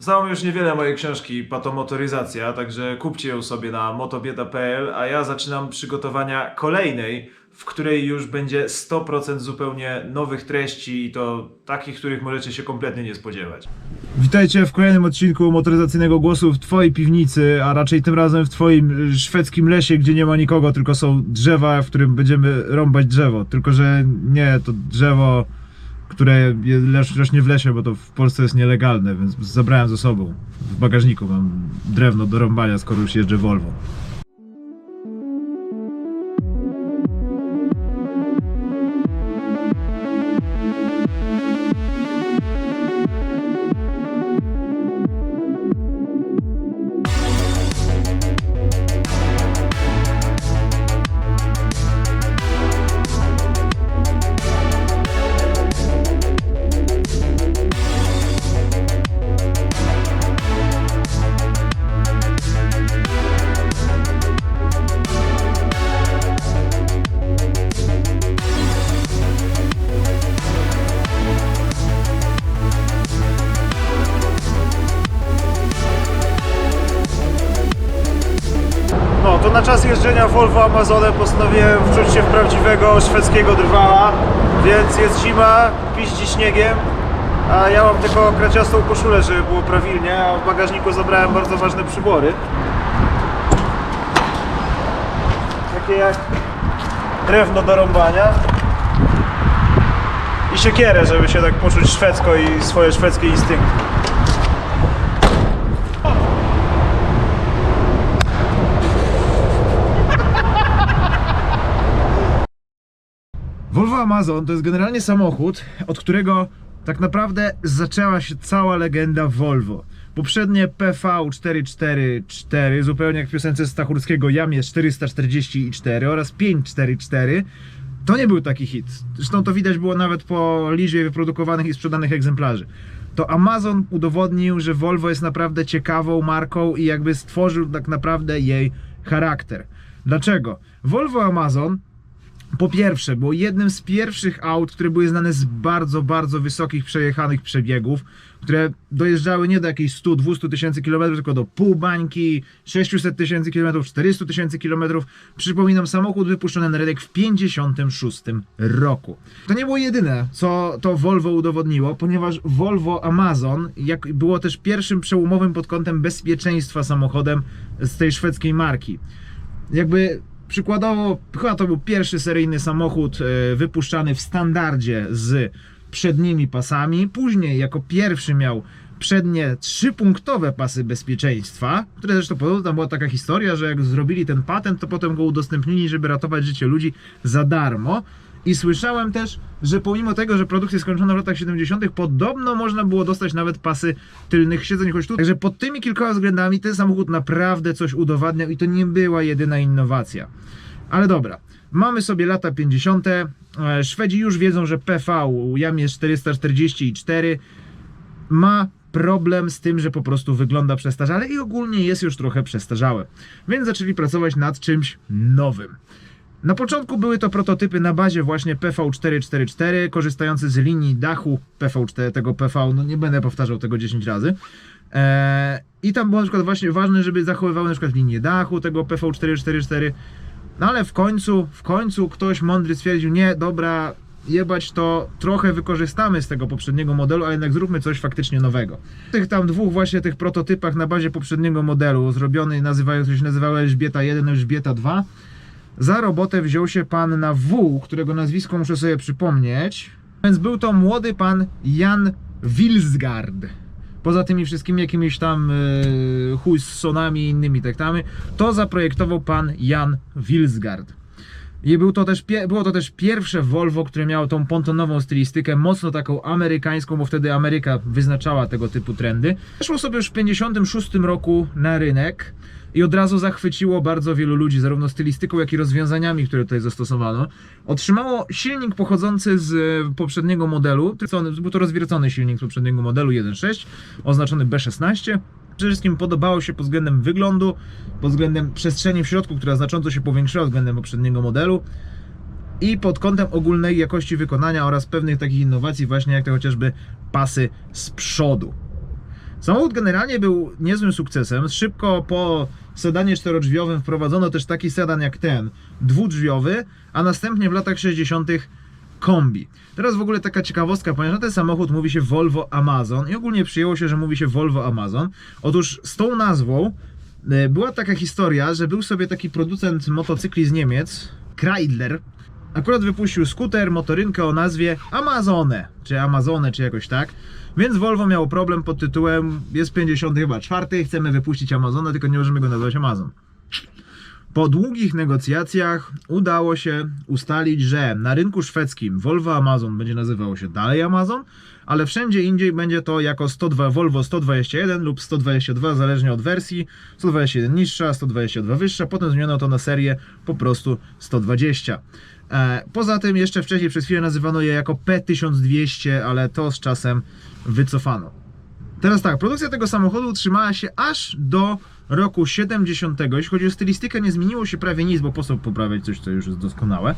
Znało już niewiele mojej książki Patomotoryzacja, także kupcie ją sobie na motobieda.pl, a ja zaczynam przygotowania kolejnej, w której już będzie 100% zupełnie nowych treści i to takich, których możecie się kompletnie nie spodziewać. Witajcie w kolejnym odcinku motoryzacyjnego głosu w Twojej piwnicy, a raczej tym razem w Twoim szwedzkim lesie, gdzie nie ma nikogo, tylko są drzewa, w którym będziemy rąbać drzewo. Tylko, że nie, to drzewo, które rośnie w lesie, bo to w Polsce jest nielegalne, więc zabrałem ze sobą. W bagażniku mam drewno do rąbania, skoro już jeżdżę Volvo. Na czas jeżdżenia Volvo Amazonem postanowiłem wczuć się w prawdziwego szwedzkiego drwala, więc jest zima, piździ śniegiem, a ja mam tylko kraciastą koszulę, żeby było prawilnie, a w bagażniku zabrałem bardzo ważne przybory. Takie jak drewno do rąbania i siekierę, żeby się tak poczuć szwedzko i swoje szwedzkie instynkty. Amazon to jest generalnie samochód, od którego tak naprawdę zaczęła się cała legenda Volvo. Poprzednie PV444, zupełnie jak w piosence Stachurskiego Jamie 444 oraz 544, to nie był taki hit. Zresztą to widać było nawet po liczbie wyprodukowanych i sprzedanych egzemplarzy. To Amazon udowodnił, że Volvo jest naprawdę ciekawą marką i jakby stworzył tak naprawdę jej charakter. Dlaczego? Volvo Amazon po pierwsze, było jednym z pierwszych aut, które były znane z bardzo, bardzo wysokich przejechanych przebiegów, które dojeżdżały nie do jakichś 100-200 tysięcy kilometrów, tylko do pół bańki, 600 tysięcy kilometrów, 400 tysięcy kilometrów. Przypominam, samochód wypuszczony na rynek w 56 roku. To nie było jedyne, co to Volvo udowodniło, ponieważ Volvo Amazon jak było też pierwszym przełomowym pod kątem bezpieczeństwa samochodem z tej szwedzkiej marki jakby przykładowo, chyba to był pierwszy seryjny samochód e, wypuszczany w standardzie z przednimi pasami. Później jako pierwszy miał przednie trzypunktowe pasy bezpieczeństwa, które zresztą podobno była taka historia, że jak zrobili ten patent, to potem go udostępnili, żeby ratować życie ludzi za darmo. I słyszałem też, że pomimo tego, że produkcję skończono w latach 70., podobno można było dostać nawet pasy tylnych siedzeń, choć tu. Także pod tymi kilkoma względami ten samochód naprawdę coś udowadniał i to nie była jedyna innowacja. Ale dobra, mamy sobie lata 50. E, Szwedzi już wiedzą, że PV Jamie 444 ma problem z tym, że po prostu wygląda przestarzale i ogólnie jest już trochę przestarzałe. Więc zaczęli pracować nad czymś nowym. Na początku były to prototypy na bazie właśnie PV444, korzystające z linii dachu PV4, tego PV, no nie będę powtarzał tego 10 razy. Eee, I tam było na przykład właśnie ważne, żeby zachowywały na przykład linię dachu tego PV444. No ale w końcu, w końcu ktoś mądry stwierdził, nie, dobra, jebać to trochę wykorzystamy z tego poprzedniego modelu, ale jednak zróbmy coś faktycznie nowego. W tych tam dwóch właśnie tych prototypach na bazie poprzedniego modelu, zrobiony, nazywają, to się nazywało Elżbieta 1, Elżbieta 2, za robotę wziął się pan na W, którego nazwisko muszę sobie przypomnieć. Więc był to młody pan Jan Wilsgard. Poza tymi wszystkimi jakimiś tam yy, Hussonami i innymi tektami, to zaprojektował pan Jan Wilsgard. I był to też, było to też pierwsze Volvo, które miało tą pontonową stylistykę, mocno taką amerykańską, bo wtedy Ameryka wyznaczała tego typu trendy. Weszło sobie już w 56 roku na rynek i od razu zachwyciło bardzo wielu ludzi, zarówno stylistyką, jak i rozwiązaniami, które tutaj zastosowano. Otrzymało silnik pochodzący z e, poprzedniego modelu, był to rozwiercony silnik z poprzedniego modelu 1.6, oznaczony B16. Przede wszystkim podobało się pod względem wyglądu, pod względem przestrzeni w środku, która znacząco się powiększyła względem poprzedniego modelu i pod kątem ogólnej jakości wykonania oraz pewnych takich innowacji właśnie jak to chociażby pasy z przodu. Samochód generalnie był niezłym sukcesem. Szybko po sedanie czterodrzwiowym wprowadzono też taki sedan jak ten, dwudrzwiowy, a następnie w latach 60. kombi. Teraz w ogóle taka ciekawostka, ponieważ na ten samochód mówi się Volvo Amazon i ogólnie przyjęło się, że mówi się Volvo Amazon. Otóż z tą nazwą e, była taka historia, że był sobie taki producent motocykli z Niemiec, Kreidler, akurat wypuścił skuter, motorynkę o nazwie Amazone, czy Amazone, czy jakoś tak. Więc Volvo miało problem pod tytułem jest 50 chyba czwarty, chcemy wypuścić Amazona, tylko nie możemy go nazwać Amazon. Po długich negocjacjach udało się ustalić, że na rynku szwedzkim Volvo Amazon będzie nazywało się dalej Amazon, ale wszędzie indziej będzie to jako 102 Volvo 121 lub 122 zależnie od wersji. 121 niższa, 122 wyższa, potem zmieniono to na serię po prostu 120. E, Poza tym jeszcze wcześniej przez chwilę nazywano je jako P1200, ale to z czasem wycofano. Teraz tak, produkcja tego samochodu utrzymała się aż do roku 70. Jeśli chodzi o stylistykę, nie zmieniło się prawie nic, bo po co poprawiać coś, co już jest doskonałe.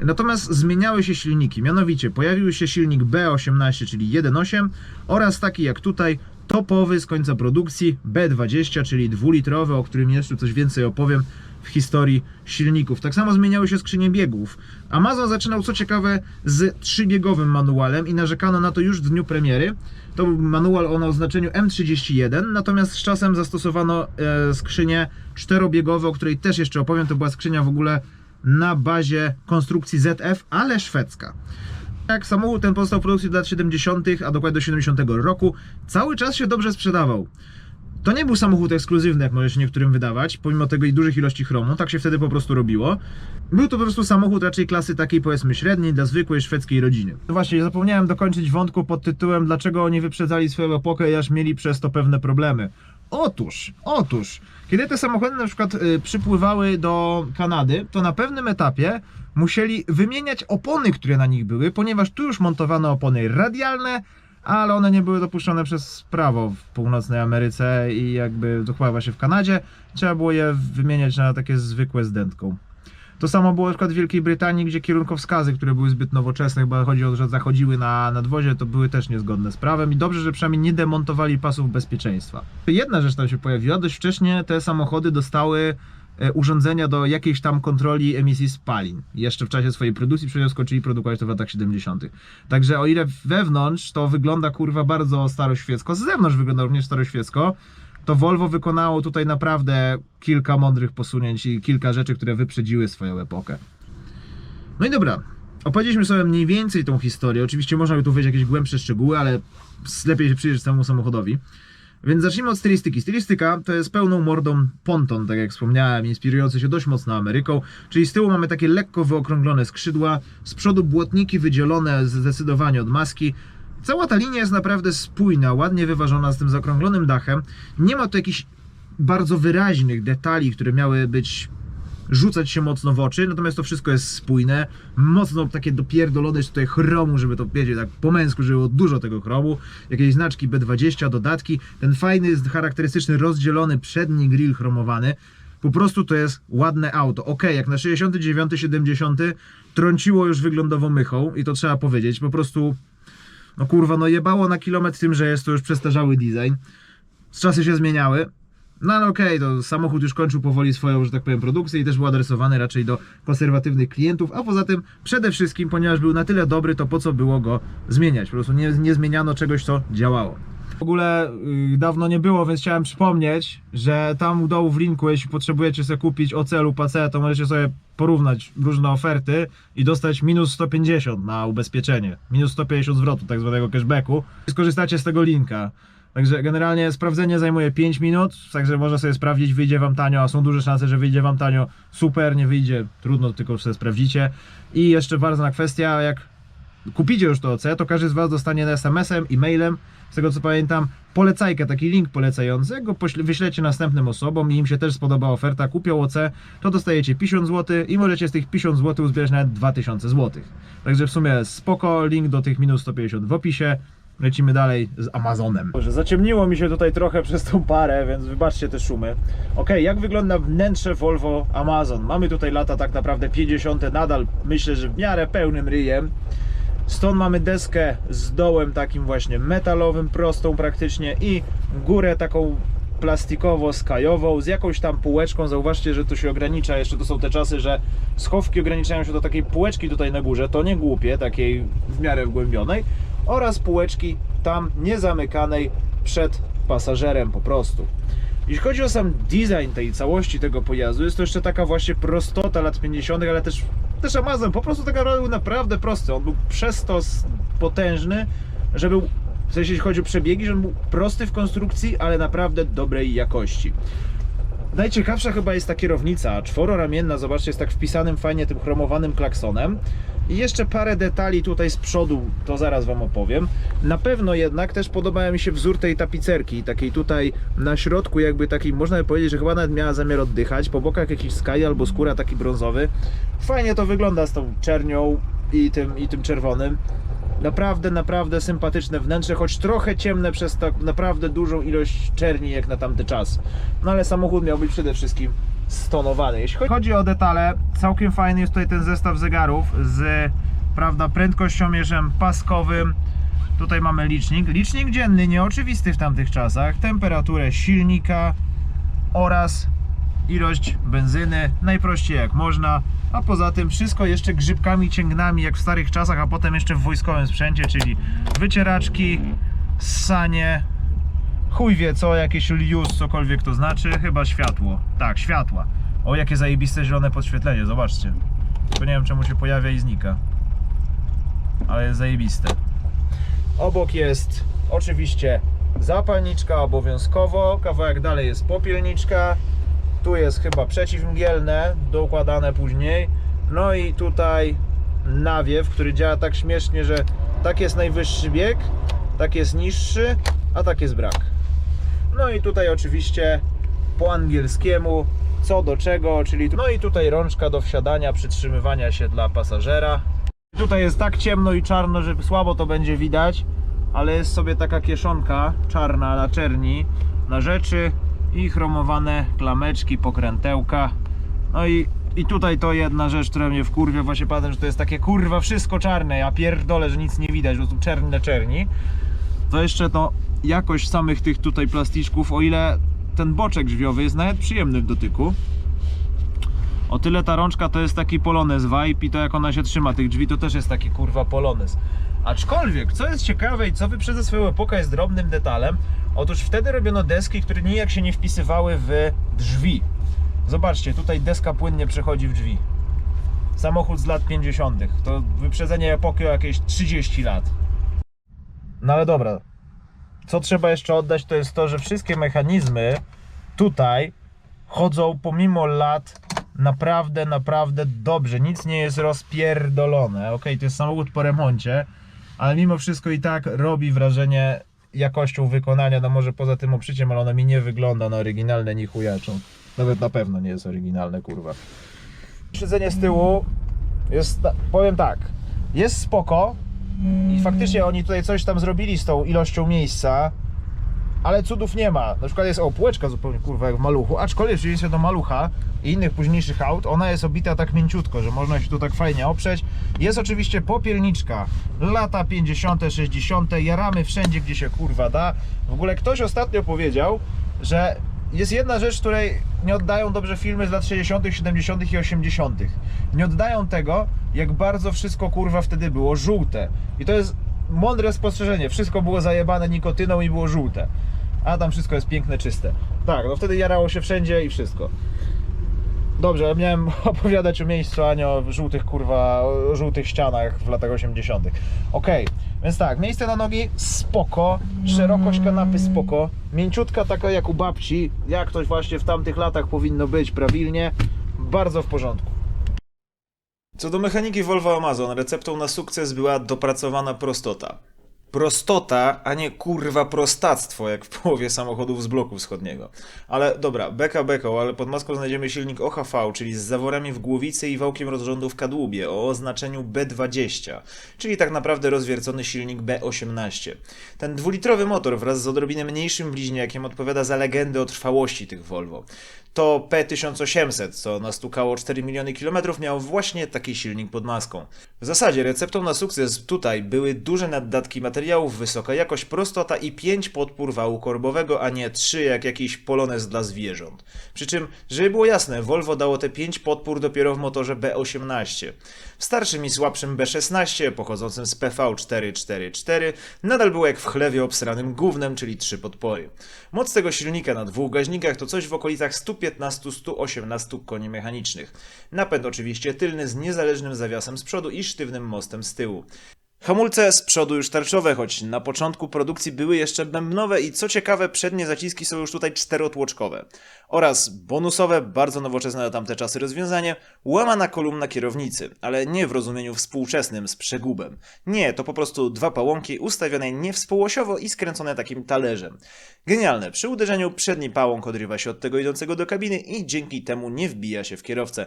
Natomiast zmieniały się silniki, mianowicie pojawił się silnik B18, czyli 1.8 oraz taki jak tutaj topowy z końca produkcji B20, czyli dwulitrowy, o którym jeszcze coś więcej opowiem w historii silników. Tak samo zmieniały się skrzynie biegów. Amazon zaczynał, co ciekawe, z trzybiegowym manualem i narzekano na to już w dniu premiery. To był manual o oznaczeniu M31, natomiast z czasem zastosowano e, skrzynię czterobiegowe, o której też jeszcze opowiem. To była skrzynia w ogóle na bazie konstrukcji ZF, ale szwedzka. Jak samochód ten powstał w produkcji do lat 70., a dokładnie do 70 roku, cały czas się dobrze sprzedawał. To nie był samochód ekskluzywny, jak może się niektórym wydawać, pomimo tego i dużych ilości chromu, tak się wtedy po prostu robiło. Był to po prostu samochód raczej klasy takiej powiedzmy średniej, dla zwykłej szwedzkiej rodziny. No właśnie, zapomniałem dokończyć wątku pod tytułem dlaczego oni wyprzedzali swoją epokę i aż mieli przez to pewne problemy. Otóż, otóż, kiedy te samochody na przykład y, przypływały do Kanady, to na pewnym etapie musieli wymieniać opony, które na nich były, ponieważ tu już montowano opony radialne, ale one nie były dopuszczone przez prawo w północnej Ameryce i jakby chyba właśnie w Kanadzie trzeba było je wymieniać na takie zwykłe z dętką. To samo było na przykład w Wielkiej Brytanii, gdzie kierunkowskazy, które były zbyt nowoczesne, chyba chodzi o to, że zachodziły na nadwozie, to były też niezgodne z prawem i dobrze, że przynajmniej nie demontowali pasów bezpieczeństwa. Jedna rzecz tam się pojawiła, dość wcześnie te samochody dostały urządzenia do jakiejś tam kontroli emisji spalin. Jeszcze w czasie swojej produkcji przecież skończyli produkować to w latach 70. Także o ile wewnątrz to wygląda kurwa bardzo staroświecko, z zewnątrz wygląda również staroświecko, to Volvo wykonało tutaj naprawdę kilka mądrych posunięć i kilka rzeczy, które wyprzedziły swoją epokę. No i dobra, opowiedzieliśmy sobie mniej więcej tą historię. Oczywiście można by tu wejść jakieś głębsze szczegóły, ale lepiej się przyjrzeć temu samochodowi. Więc zacznijmy od stylistyki. Stylistyka to jest pełną mordą ponton, tak jak wspomniałem, inspirujący się dość mocno Ameryką. Czyli z tyłu mamy takie lekko wyokrąglone skrzydła, z przodu błotniki wydzielone zdecydowanie od maski. Cała ta linia jest naprawdę spójna, ładnie wyważona z tym zaokrąglonym dachem. Nie ma tu jakichś bardzo wyraźnych detali, które miały być rzucać się mocno w oczy, natomiast to wszystko jest spójne, mocno takie dopierdolone jest tutaj chromu, żeby to wiedzieć, tak po męsku, żeby było dużo tego chromu, jakieś znaczki B20, dodatki, ten fajny, charakterystyczny, rozdzielony przedni grill chromowany, po prostu to jest ładne auto. Ok, jak na 69, 70 trąciło już wyglądowo mychą i to trzeba powiedzieć, po prostu no kurwa, no jebało na kilometr tym, że jest to już przestarzały design. Z czasy się zmieniały. No ale okej, to samochód już kończył powoli swoją, że tak powiem, produkcję i też był adresowany raczej do konserwatywnych klientów, a poza tym przede wszystkim, ponieważ był na tyle dobry, to po co było go zmieniać? Po prostu nie, nie zmieniano czegoś, co działało. W ogóle yy, dawno nie było, więc chciałem przypomnieć, że tam u dołu w linku, jeśli potrzebujecie sobie kupić OC lub to możecie sobie porównać różne oferty i dostać minus 150 na ubezpieczenie. Minus 150 zwrotu, tak zwanego cashbacku. Skorzystacie z tego linka. Także generalnie sprawdzenie zajmuje 5 minut, także można sobie sprawdzić, wyjdzie Wam tanio, a są duże szanse, że wyjdzie Wam tanio. Super, nie wyjdzie, trudno, tylko sobie sprawdzicie. I jeszcze ważna kwestia, jak kupicie już to OC, to każdy z Was dostanie SMS-em, e-mailem, z tego co pamiętam, polecajkę, taki link polecający, go wyślecie następnym osobom i im się też spodoba oferta, kupią OC, to dostajecie 50 zł i możecie z tych 1000 zł uzbierać nawet 2000 zł. Także w sumie spoko, link do tych minus 150 w opisie. Lecimy dalej z Amazonem. Boże, zaciemniło mi się tutaj trochę przez tą parę, więc wybaczcie te szumy. Ok, jak wygląda wnętrze Volvo Amazon? Mamy tutaj lata tak naprawdę 50. Nadal myślę, że w miarę pełnym ryjem. Stąd mamy deskę z dołem takim właśnie metalowym, prostą praktycznie i górę taką plastikowo-skajową z jakąś tam półeczką. Zauważcie, że to się ogranicza. Jeszcze to są te czasy, że schowki ograniczają się do takiej półeczki tutaj na górze. To nie głupie, takiej w miarę wgłębionej. Oraz półeczki tam niezamykanej przed pasażerem po prostu. Jeśli chodzi o sam design tej całości tego pojazdu, jest to jeszcze taka właśnie prostota lat 50., ale też, też Amazon po prostu tak naprawdę był naprawdę prosty. On był przez to potężny, że był, w sensie jeśli chodzi o przebiegi, że on był prosty w konstrukcji, ale naprawdę dobrej jakości. Najciekawsza chyba jest ta kierownica, czwororamienna, zobaczcie, jest tak wpisanym fajnie tym chromowanym klaksonem. I jeszcze parę detali tutaj z przodu, to zaraz Wam opowiem. Na pewno jednak też podoba mi się wzór tej tapicerki, takiej tutaj na środku jakby takiej, można by powiedzieć, że chyba nawet miała zamiar oddychać, po bokach jakiś sky albo skóra taki brązowy. Fajnie to wygląda z tą czernią i tym, i tym czerwonym. Naprawdę, naprawdę sympatyczne wnętrze, choć trochę ciemne przez tak naprawdę dużą ilość czerni jak na tamty czas. No ale samochód miał być przede wszystkim stonowany. Jeśli chodzi o detale, całkiem fajny jest tutaj ten zestaw zegarów z prawda, prędkościomierzem paskowym. Tutaj mamy licznik. Licznik dzienny, nieoczywisty w tamtych czasach. Temperaturę silnika oraz ilość benzyny, najprościej jak można, a poza tym wszystko jeszcze grzybkami cięgnami jak w starych czasach, a potem jeszcze w wojskowym sprzęcie, czyli wycieraczki, ssanie, chuj wie co, jakieś lius, cokolwiek to znaczy, chyba światło, tak, światła. O, jakie zajebiste zielone podświetlenie, zobaczcie. Tylko nie wiem czemu się pojawia i znika. Ale jest zajebiste. Obok jest oczywiście zapalniczka obowiązkowo, kawałek dalej jest popielniczka, tu jest chyba przeciwmgielne, dokładane później. No i tutaj nawiew, który działa tak śmiesznie, że tak jest najwyższy bieg, tak jest niższy, a tak jest brak. No i tutaj oczywiście po angielskiemu co do czego, czyli no i tutaj rączka do wsiadania, przytrzymywania się dla pasażera. Tutaj jest tak ciemno i czarno, że słabo to będzie widać, ale jest sobie taka kieszonka czarna na czerni na rzeczy i chromowane klameczki, pokrętełka. No i, i tutaj to jedna rzecz, która mnie wkurwia, właśnie patrzę, że to jest takie kurwa wszystko czarne, ja pierdolę, że nic nie widać, bo tu czerni na czerni. To jeszcze to jakość samych tych tutaj plasticzków, o ile ten boczek drzwiowy jest nawet przyjemny w dotyku. O tyle ta rączka to jest taki polonez vibe i to jak ona się trzyma tych drzwi to też jest taki kurwa polonez. Aczkolwiek, co jest ciekawe i co wyprzedza swoją epokę jest drobnym detalem, otóż wtedy robiono deski, które nijak się nie wpisywały w drzwi. Zobaczcie, tutaj deska płynnie przechodzi w drzwi. Samochód z lat 50. To wyprzedzenie epoki o jakieś 30 lat. No ale dobra. Co trzeba jeszcze oddać, to jest to, że wszystkie mechanizmy tutaj chodzą pomimo lat naprawdę, naprawdę dobrze. Nic nie jest rozpierdolone. Ok, to jest samochód po remoncie, ale mimo wszystko i tak robi wrażenie jakością wykonania. No może poza tym oprzyciem, ale ono mi nie wygląda na oryginalne ni chujaczą. Nawet na pewno nie jest oryginalne, kurwa. Siedzenie z tyłu jest, powiem tak, jest spoko i faktycznie oni tutaj coś tam zrobili z tą ilością miejsca, ale cudów nie ma. Na przykład jest o półeczka zupełnie kurwa jak w maluchu, aczkolwiek w przeciwieństwie do malucha i innych późniejszych aut, ona jest obita tak mięciutko, że można się tu tak fajnie oprzeć. Jest oczywiście popielniczka, lata 50., 60., jaramy wszędzie gdzie się kurwa da. W ogóle ktoś ostatnio powiedział, że jest jedna rzecz, której nie oddają dobrze filmy z lat 60., 70. i 80. Nie oddają tego, jak bardzo wszystko kurwa wtedy było żółte. I to jest mądre spostrzeżenie. Wszystko było zajebane nikotyną i było żółte. A tam wszystko jest piękne, czyste. Tak, no wtedy jarało się wszędzie i wszystko. Dobrze, ale miałem opowiadać o miejscu, a nie o żółtych kurwa, o żółtych ścianach w latach 80. Okej, więc tak, miejsce na nogi spoko, szerokość kanapy spoko, mięciutka taka jak u babci, jak ktoś właśnie w tamtych latach powinno być prawilnie, bardzo w porządku. Co do mechaniki Volvo Amazon, receptą na sukces była dopracowana prostota. Prostota, a nie kurwa prostactwo, jak w połowie samochodów z bloku wschodniego. Ale dobra, beka beką, ale pod maską znajdziemy silnik OHV, czyli z zaworami w głowicy i wałkiem rozrządu w kadłubie o oznaczeniu B20, czyli tak naprawdę rozwiercony silnik B18. Ten dwulitrowy motor wraz z odrobinę mniejszym bliźniakiem odpowiada za legendę o trwałości tych Volvo. To P1800, co nastukało 4 miliony kilometrów, miał właśnie taki silnik pod maską. W zasadzie receptą na sukces tutaj były duże naddatki materiałów, wysoka jakość, prostota i 5 podpór wału korbowego, a nie 3 jak jakiś polonez dla zwierząt. Przy czym, żeby było jasne, Volvo dało te 5 podpór dopiero w motorze B18. W starszym i słabszym B16, pochodzącym z PV444, nadal było jak w chlewie obsranym gównem, czyli 3 podpory. Moc tego silnika na dwóch gaźnikach to coś w okolicach 115-118 koni mechanicznych. Napęd oczywiście tylny z niezależnym zawiasem z przodu i sztywnym mostem z tyłu. Hamulce z przodu już tarczowe, choć na początku produkcji były jeszcze bębnowe i co ciekawe przednie zaciski są już tutaj czterotłoczkowe. Oraz bonusowe, bardzo nowoczesne na tamte czasy rozwiązanie, łamana kolumna kierownicy, ale nie w rozumieniu współczesnym z przegubem. Nie, to po prostu dwa pałąki ustawione niewspółosiowo i skręcone takim talerzem. Genialne, przy uderzeniu przedni pałąk odrywa się od tego idącego do kabiny i dzięki temu nie wbija się w kierowcę.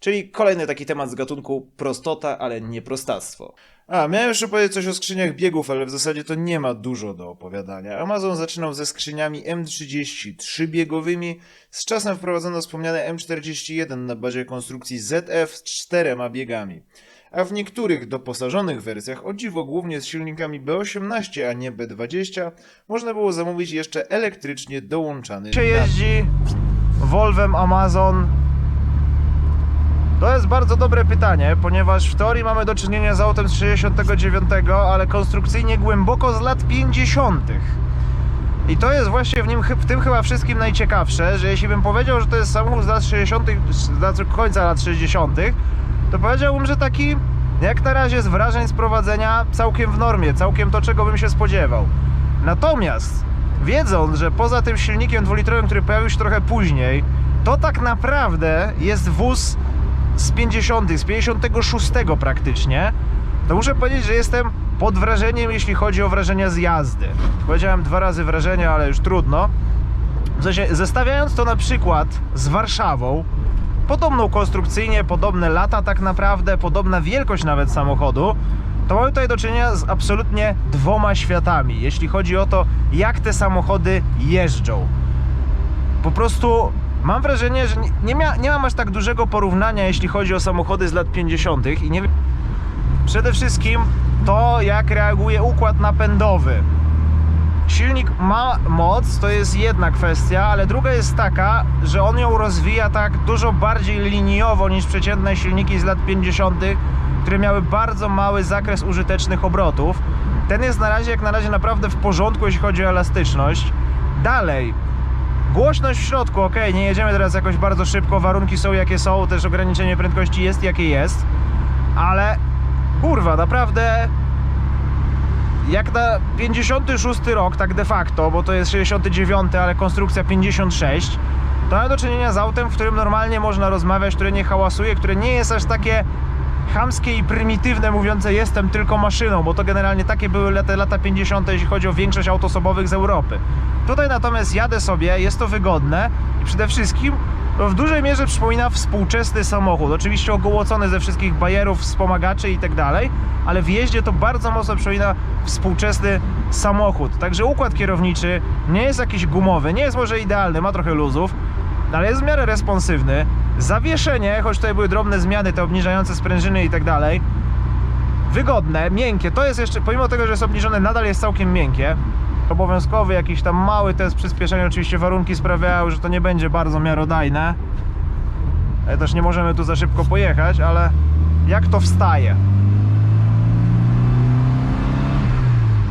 Czyli kolejny taki temat z gatunku prostota, ale nie prostactwo. A, miałem jeszcze powiedzieć coś o skrzyniach biegów, ale w zasadzie to nie ma dużo do opowiadania. Amazon zaczynał ze skrzyniami M30 trzybiegowymi, z czasem wprowadzono wspomniane M41 na bazie konstrukcji ZF z czterema biegami. A w niektórych doposażonych wersjach, o dziwo głównie z silnikami B18, a nie B20, można było zamówić jeszcze elektrycznie dołączany się jeździ Volvem Amazon? To jest bardzo dobre pytanie, ponieważ w teorii mamy do czynienia z autem z 69, ale konstrukcyjnie głęboko z lat 50. I to jest właśnie w nim w tym chyba wszystkim najciekawsze, że jeśli bym powiedział, że to jest samochód z lat 60, z końca lat 60, to powiedziałbym, że taki jak na razie z wrażeń z prowadzenia całkiem w normie, całkiem to czego bym się spodziewał. Natomiast wiedząc, że poza tym silnikiem dwulitrowym, który pojawił się trochę później, to tak naprawdę jest wóz z 50, z 56 praktycznie, to muszę powiedzieć, że jestem pod wrażeniem, jeśli chodzi o wrażenia z jazdy. Powiedziałem dwa razy wrażenia, ale już trudno. W sensie, zestawiając to na przykład z Warszawą, podobną konstrukcyjnie, podobne lata tak naprawdę, podobna wielkość nawet samochodu, to mamy tutaj do czynienia z absolutnie dwoma światami, jeśli chodzi o to, jak te samochody jeżdżą po prostu mam wrażenie, że nie, mia, nie mam aż tak dużego porównania, jeśli chodzi o samochody z lat 50. i nie. Przede wszystkim to, jak reaguje układ napędowy. Silnik ma moc, to jest jedna kwestia, ale druga jest taka, że on ją rozwija tak dużo bardziej liniowo niż przeciętne silniki z lat 50., które miały bardzo mały zakres użytecznych obrotów. Ten jest na razie, jak na razie, naprawdę w porządku, jeśli chodzi o elastyczność. Dalej, Głośność w środku, ok, nie jedziemy teraz jakoś bardzo szybko, warunki są jakie są, też ograniczenie prędkości jest jakie jest, ale kurwa, naprawdę jak na 56 rok, tak de facto, bo to jest 69, ale konstrukcja 56, to mamy do czynienia z autem, w którym normalnie można rozmawiać, które nie hałasuje, które nie jest aż takie chamskie i prymitywne, mówiące jestem tylko maszyną, bo to generalnie takie były lata, lata 50, jeśli chodzi o większość aut osobowych z Europy. Tutaj natomiast jadę sobie, jest to wygodne i przede wszystkim no w dużej mierze przypomina współczesny samochód. Oczywiście ogołocony ze wszystkich bajerów, wspomagaczy i tak dalej, ale w jeździe to bardzo mocno przypomina współczesny samochód. Także układ kierowniczy nie jest jakiś gumowy, nie jest może idealny, ma trochę luzów, ale jest w miarę responsywny. Zawieszenie, choć tutaj były drobne zmiany, te obniżające sprężyny i tak dalej, wygodne, miękkie. To jest jeszcze, pomimo tego, że jest obniżone, nadal jest całkiem miękkie. Obowiązkowy jakiś tam mały test przyspieszenia, oczywiście warunki sprawiają, że to nie będzie bardzo miarodajne. Ale też nie możemy tu za szybko pojechać, ale jak to wstaje?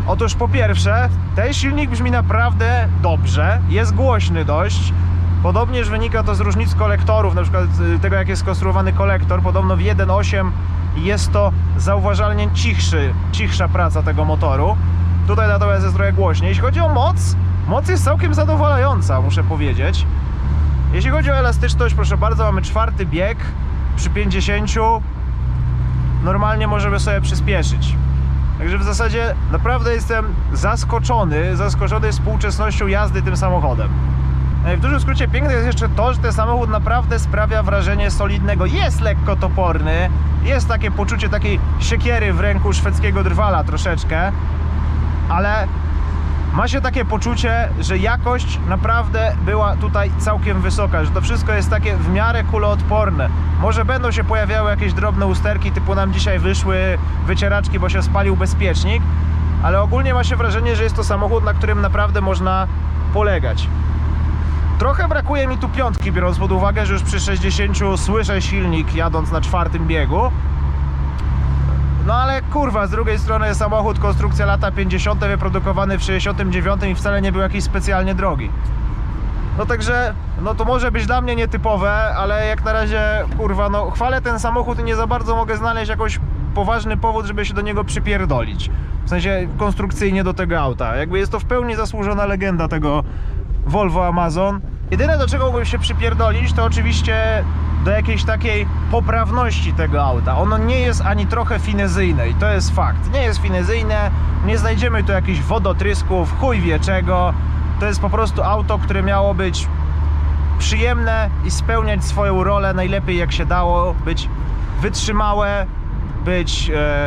Otóż po pierwsze, ten silnik brzmi naprawdę dobrze, jest głośny dość. Podobnież wynika to z różnic kolektorów, na przykład y, tego jak jest skonstruowany kolektor. Podobno w 1.8 jest to zauważalnie cichszy, cichsza praca tego motoru. Tutaj natomiast jest trochę głośniej. Jeśli chodzi o moc, moc jest całkiem zadowalająca, muszę powiedzieć. Jeśli chodzi o elastyczność, proszę bardzo, mamy czwarty bieg przy 50. Normalnie możemy sobie przyspieszyć. Także w zasadzie naprawdę jestem zaskoczony, zaskoczony współczesnością jazdy tym samochodem. I W dużym skrócie piękne jest jeszcze to, że ten samochód naprawdę sprawia wrażenie solidnego. Jest lekko toporny, jest takie poczucie takiej siekiery w ręku szwedzkiego drwala troszeczkę, ale ma się takie poczucie, że jakość naprawdę była tutaj całkiem wysoka, że to wszystko jest takie w miarę kuloodporne. Może będą się pojawiały jakieś drobne usterki, typu nam dzisiaj wyszły wycieraczki, bo się spalił bezpiecznik, ale ogólnie ma się wrażenie, że jest to samochód, na którym naprawdę można polegać. Trochę brakuje mi tu piątki, biorąc pod uwagę, że już przy 60 słyszę silnik jadąc na czwartym biegu. No ale kurwa, z drugiej strony samochód konstrukcja lata 50. wyprodukowany w 69 i wcale nie był jakiś specjalnie drogi. No także, no to może być dla mnie nietypowe, ale jak na razie, kurwa, no chwalę ten samochód i nie za bardzo mogę znaleźć jakoś poważny powód, żeby się do niego przypierdolić. W sensie konstrukcyjnie do tego auta. Jakby jest to w pełni zasłużona legenda tego Volvo Amazon. Jedyne do czego mógłbym się przypierdolić, to oczywiście do jakiejś takiej poprawności tego auta. Ono nie jest ani trochę finezyjne i to jest fakt. Nie jest finezyjne, nie znajdziemy tu jakichś wodotrysków, chuj wie czego. To jest po prostu auto, które miało być przyjemne i spełniać swoją rolę najlepiej jak się dało, być wytrzymałe, być e,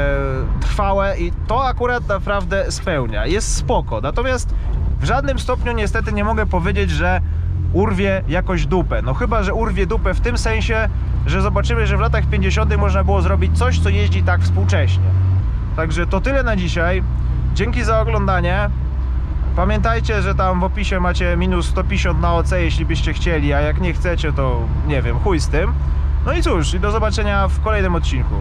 trwałe i to akurat naprawdę spełnia. Jest spoko. Natomiast w żadnym stopniu niestety nie mogę powiedzieć, że urwie jakoś dupę. No chyba, że urwie dupę w tym sensie, że zobaczymy, że w latach 50. można było zrobić coś, co jeździ tak współcześnie. Także to tyle na dzisiaj. Dzięki za oglądanie. Pamiętajcie, że tam w opisie macie minus 150 na OC, jeśli byście chcieli, a jak nie chcecie, to nie wiem, chuj z tym. No i cóż, i do zobaczenia w kolejnym odcinku.